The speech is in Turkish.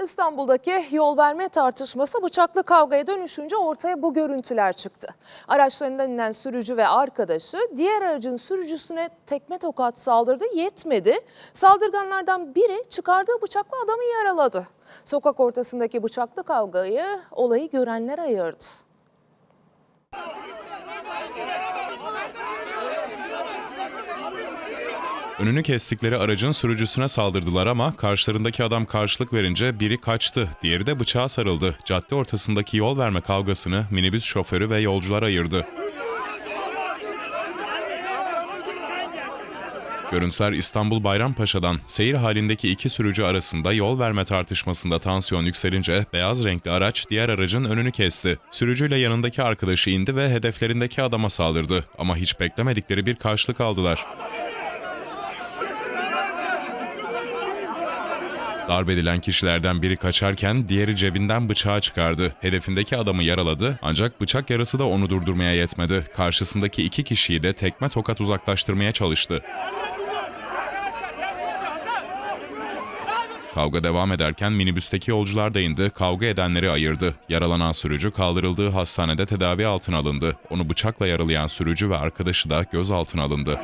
İstanbul'daki yol verme tartışması bıçaklı kavgaya dönüşünce ortaya bu görüntüler çıktı. Araçlarından inen sürücü ve arkadaşı diğer aracın sürücüsüne tekme tokat saldırdı yetmedi. Saldırganlardan biri çıkardığı bıçakla adamı yaraladı. Sokak ortasındaki bıçaklı kavgayı olayı görenler ayırdı. Önünü kestikleri aracın sürücüsüne saldırdılar ama karşılarındaki adam karşılık verince biri kaçtı, diğeri de bıçağa sarıldı. Cadde ortasındaki yol verme kavgasını minibüs şoförü ve yolcular ayırdı. Görüntüler İstanbul Bayrampaşa'dan seyir halindeki iki sürücü arasında yol verme tartışmasında tansiyon yükselince beyaz renkli araç diğer aracın önünü kesti. Sürücüyle yanındaki arkadaşı indi ve hedeflerindeki adama saldırdı ama hiç beklemedikleri bir karşılık aldılar. Darp edilen kişilerden biri kaçarken diğeri cebinden bıçağı çıkardı. Hedefindeki adamı yaraladı ancak bıçak yarası da onu durdurmaya yetmedi. Karşısındaki iki kişiyi de tekme tokat uzaklaştırmaya çalıştı. Kavga devam ederken minibüsteki yolcular da indi, kavga edenleri ayırdı. Yaralanan sürücü kaldırıldığı hastanede tedavi altına alındı. Onu bıçakla yaralayan sürücü ve arkadaşı da gözaltına alındı.